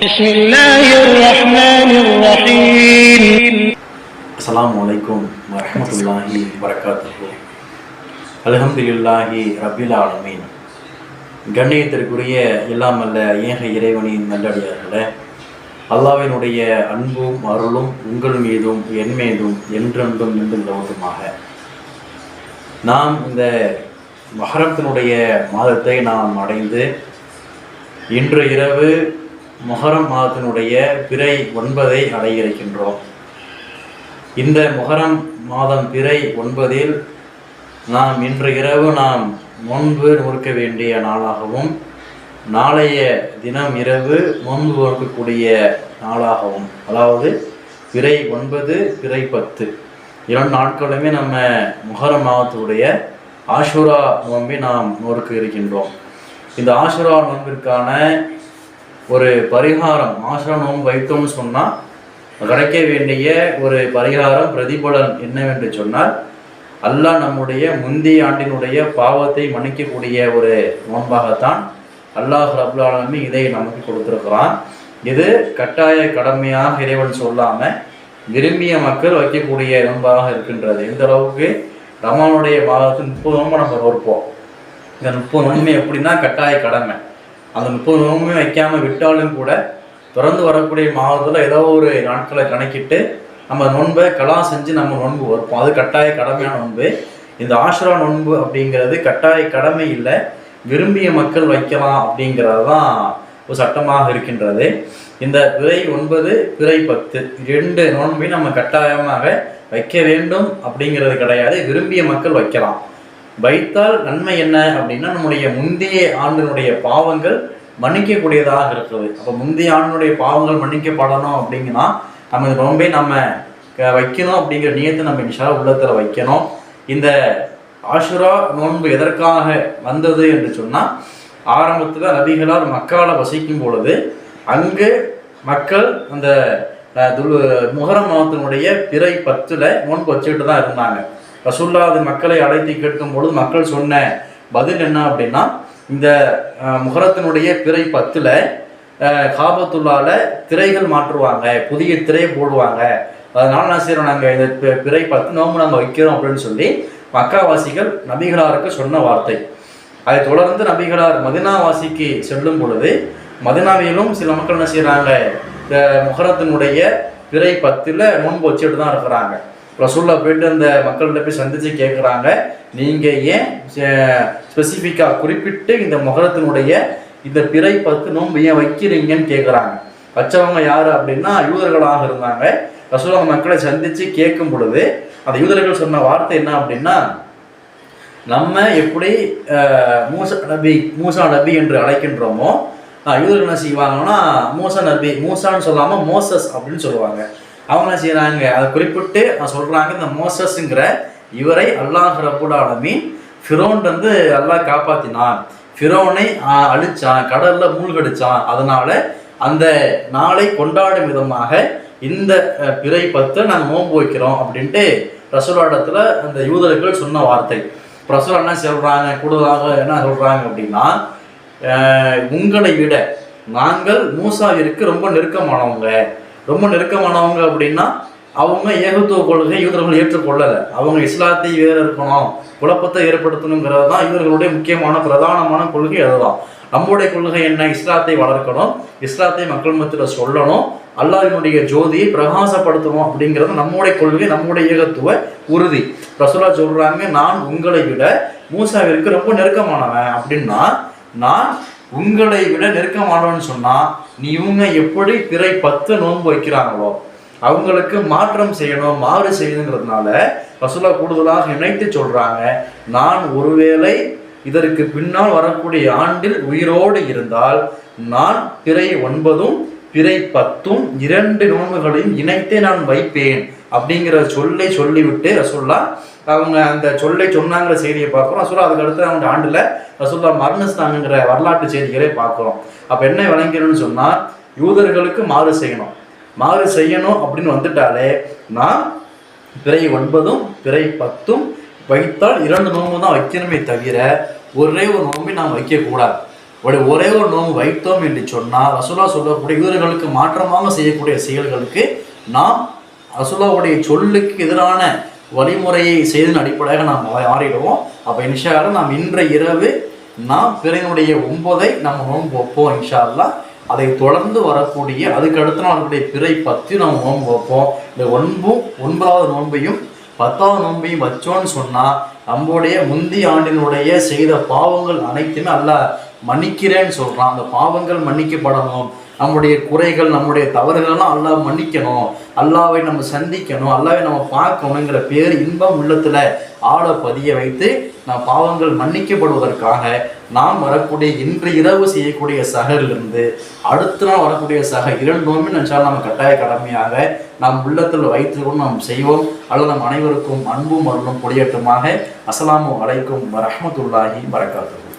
بسم الله الرحمن الرحيم அஸ்ஸலாமு அலைக்கும் வரஹ்மத்துல்லாஹி வரகாத்துஹு அல்ஹம்துலில்லாஹி ரப்பில் ஆலமீன் கண்ணியத்திற்குரிய எல்லாம் அல்ல ஏக இறைவனின் நல்லடியார்களே அல்லாஹ்வினுடைய அன்பும் அருளும் உங்கள் மீதும் என் மீதும் என்றென்றும் நின்று நிலவட்டுமாக நாம் இந்த மஹரத்தினுடைய மாதத்தை நாம் அடைந்து இன்று இரவு மொஹரம் மாதத்தினுடைய பிறை ஒன்பதை அடைய இருக்கின்றோம் இந்த முகரம் மாதம் பிறை ஒன்பதில் நாம் இன்று இரவு நாம் முன்பு நோக்க வேண்டிய நாளாகவும் நாளைய தினம் இரவு முன்பு நோக்கக்கூடிய நாளாகவும் அதாவது பிறை ஒன்பது பிறை பத்து. இரண்டு நாட்களுமே நம்ம முகரம் மாதத்துடைய ஆஷுரா நோன்பை நாம் நோக்க இருக்கின்றோம். இந்த ஆஷுரா நோன்பிற்கான ஒரு பரிகாரம் ஆசிரமம் வைத்தோம்னு சொன்னால் கிடைக்க வேண்டிய ஒரு பரிகாரம் பிரதிபலன் என்னவென்று சொன்னால் அல்லாஹ் நம்முடைய முந்தைய ஆண்டினுடைய பாவத்தை மன்னிக்கக்கூடிய ஒரு நோன்பாகத்தான் அல்லாஹ் ரபுல் இதை நமக்கு கொடுத்துருக்கிறான். இது கட்டாய கடமையாக இறைவன் சொல்லாமல் விரும்பிய மக்கள் வைக்கக்கூடிய நோன்பாக இருக்கின்றது. இந்த அளவுக்கு ரமானுடைய மாதத்து முப்பது நோன்பு நம்ம நோற்போம் இந்த முப்பது நோன்பு எப்படின்னா கட்டாய கடமை. அந்த முப்பது நோன்புமே வைக்காமல் விட்டாலும் கூட திறந்து வரக்கூடிய மாதத்தில் ஏதோ ஒரு நாட்களை கணக்கிட்டு நம்ம நோன்பை கலா செஞ்சு நம்ம நோன்பு வைப்போம் அது கட்டாய கடமையான நோன்பு. இந்த ஆஷ்ரா நோன்பு அப்படிங்கிறது கட்டாய கடமை இல்லை. விரும்பிய மக்கள் வைக்கலாம் அப்படிங்கிறது தான் ஒரு சட்டமாக இருக்கின்றது. இந்த பிறை ஒன்பது பிறை பத்து ரெண்டு நோன்பையும் நம்ம கட்டாயமாக வைக்க வேண்டும் அப்படிங்கிறது கிடையாது. விரும்பிய மக்கள் வைக்கலாம். வைத்தால் நன்மை என்ன அப்படின்னா நம்முடைய முந்தைய ஆண்டினுடைய பாவங்கள் மன்னிக்கக்கூடியதாக இருக்கிறது. அப்போ முந்தைய ஆண்டினுடைய பாவங்கள் மன்னிக்கப்படணும் அப்படிங்கன்னா நம்ம இந்த நோன்பை நம்ம வைக்கணும் அப்படிங்கிற நியத்தை நம்ம இன்ஷா உள்ளத்தில் வைக்கணும். இந்த ஆஷுரா நோன்பு எதற்காக வந்தது என்று சொன்னால் ஆரம்பத்தில் நபிகளார் மக்கால வசிக்கும் பொழுது அங்கு மக்கள் அந்த துல் முகரம் மாதத்தினுடைய பிறை பத்தில் நோன்பு வச்சுக்கிட்டு தான் இருந்தாங்க. ரசுல்லாது மக்களை அழைத்து கேட்கும் பொழுது மக்கள் சொன்ன பதில் என்ன அப்படின்னா இந்த முகரத்தினுடைய பிறை பத்தில் காபத்துள்ளால திரைகள் மாற்றுவாங்க புதிய திரை போடுவாங்க. அதனால நான் செய்கிறோம் நாங்கள் இந்த பிறை பத்து நோம்பு நாங்கள் வைக்கிறோம் அப்படின்னு சொல்லி மக்காவாசிகள் நபிகளாருக்கு சொன்ன வார்த்தை. அதை தொடர்ந்து நபிகளார் மதினாவாசிக்கு செல்லும் பொழுது மதினாவிலும் சில மக்கள் என்ன செய்கிறாங்க இந்த முகரத்தினுடைய பிறை பத்தில் நோன்பு வச்சுட்டு தான் இருக்கிறாங்க. ரசூலில் போயிட்டு அந்த மக்கள்கிட்ட போய் சந்திச்சு கேட்குறாங்க நீங்கள் ஏன் ஸ்பெசிஃபிக்காக குறிப்பிட்டு இந்த முகரத்தினுடைய இந்த பிறை பத்து நோன்பு ஏன் வைக்கிறீங்கன்னு கேட்குறாங்க வச்சவங்க யார் அப்படின்னா யூதர்களாக இருந்தாங்க. ரசூலா மக்களை சந்திச்சு கேட்கும் பொழுது அந்த யூதர்கள் சொன்ன வார்த்தை என்ன அப்படின்னா நம்ம எப்படி மூசா நபி மூசா நபி என்று அழைக்கின்றோமோ யூதர்கள் என்ன செய்வாங்கன்னா மூசா நபி மூசான்னு சொல்லாமல் மோசஸ் அப்படின்னு சொல்லுவாங்க. அவங்க என்ன செய்கிறாங்க அதை குறிப்பிட்டு சொல்கிறாங்க இந்த மோசஸ்ங்கிற இவரை அல்லாஹ் ரபுல் ஆலமீன் ஃபிரோன் வந்து அல்லாஹ் காப்பாற்றினான் ஃபிரோனை அழிச்சான் கடலில் மூழ்கடிச்சான். அதனால அந்த நாளை கொண்டாடும் விதமாக இந்த பிறை பத்தை நாங்கள் நோன்பு வைக்கிறோம் அப்படின்ட்டு ரசூலாடத்துல அந்த யூதர்கள் சொன்ன வார்த்தை. ரசூல் என்ன சொல்கிறாங்க கூடுதலாக என்ன சொல்கிறாங்க அப்படின்னா உங்களை விட நாங்கள் மூசாவிற்கு ரொம்ப நெருக்கமானவங்க. ரொம்ப நெருக்கமானவங்க அப்படின்னா அவங்க ஏகத்துவ கொள்கை யூதர்கள் ஏற்றுக்கொள்ளலை. அவங்க இஸ்லாத்தை வேற இருக்கணும் குழப்பத்தை ஏற்படுத்தணுங்கிறது தான் இவர்களுடைய முக்கியமான பிரதானமான கொள்கை அதுதான். நம்முடைய கொள்கை என்ன? இஸ்லாத்தை வளர்க்கணும் இஸ்லாத்தை மக்கள் மத்தியில் சொல்லணும் அல்லாஹினுடைய ஜோதியை பிரகாசப்படுத்தணும் அப்படிங்கிறது நம்முடைய கொள்கை நம்முடைய ஏகத்துவ உறுதி. ரசூலா சொல்றாங்க நான் உங்களை விட மூசாவிற்கு ரொம்ப நெருக்கமானவன் அப்படின்னா நான் உங்களை விட நெருக்கமானவன் சொன்னா நீ இவங்க எப்படி பிறை பத்து நோன்பு வைக்கிறாங்களோ அவங்களுக்கு மாற்றம் செய்யணும் மாறு செய்யணுங்கிறதுனால ரசூலா கூடுதலாக இணைத்து சொல்றாங்க நான் ஒருவேளை இதற்கு பின்னால் வரக்கூடிய ஆண்டில் உயிரோடு இருந்தால் நான் பிறை ஒன்பதும் பிறை பத்தும் இரண்டு நோன்புகளையும் இணைத்தே நான் வைப்பேன். அப்படிங்கிற சொல்லை சொல்லிவிட்டு ரசூல்லா அவங்க அந்த சொல்லை சொன்னாங்கிற செய்தியை பார்க்குறோம். ரசூல்லா அதுக்கு அடுத்து அவங்க ஆண்டில் ரசூல்லா மரணஸ்தானுங்கிற வரலாற்று செய்திகளை பார்க்குறோம். அப்போ என்ன விளங்கிறோன்னு சொன்னால் யூதர்களுக்கு மாறு செய்யணும். மாறு செய்யணும் அப்படின்னு வந்துட்டாலே நான் பிறை ஒன்பதும் பிறை பத்தும் வைத்தால் இரண்டு நோம்பு தான் வைக்கணுமே தவிர ஒரே ஒரு நோம்பை நாம் வைக்கக்கூடாது. ஒரு ஒரே ஒரு நோம்பு வைத்தோம் என்று சொன்னால் ரசூலா சொல்லக்கூடிய யூதர்களுக்கு மாற்றமாக செய்யக்கூடிய செயல்களுக்கு நாம் ரசுல்லாவுடைய சொல்லுக்கு எதிரான வழிமுறையை செய்தன் அடிப்படையாக நாம் மாறிடுவோம் அப்போ இன்ஷா நாம் இன்றைய இரவு நாம் பிறனுடைய ஒன்பதை நம்ம நோன்பு வைப்போம் இன்ஷா அதை தொடர்ந்து வரக்கூடிய அதுக்கு அடுத்த நாள் வரக்கூடிய பிறை பத்தி நம்ம நோன்பு வைப்போம். இந்த ஒன்பும் ஒன்பதாவது நோன்பையும் பத்தாவது நோன்பையும் வச்சோன்னு சொன்னால் நம்முடைய முந்தைய ஆண்டினுடைய செய்த பாவங்கள் அனைத்துமே அல்ல மன்னிக்கிறேன்னு சொல்கிறான் அந்த பாவங்கள் மன்னிக்கப்படணும். நம்முடைய குறைகள் நம்முடைய தவறுகளெல்லாம் அல்லாஹ் மன்னிக்கணும். அல்லாவை நம்ம சந்திக்கணும். அல்லாவை நம்ம பார்க்கணுங்கிற பேர் இன்பம் உள்ளத்துல ஆழ பதிய வைத்து நாம் பாவங்கள் மன்னிக்கப்படுவதற்காக நாம் வரக்கூடிய இன்று இரவு செய்யக்கூடிய சகரிலிருந்து அடுத்த நாள் வரக்கூடிய சக இரண்டு நோம்பில் நினச்சால் நம்ம கட்டாய கடமையாக நாம் உள்ளத்தில் வைத்துக்கொண்டு நாம் செய்வோம். அல்லது நம் அனைவருக்கும் அன்பும் அருளும் கொடியேற்றமாக அஸ்லாமு வலைக்கும் வரமத்துல்லாஹி வரகாத்து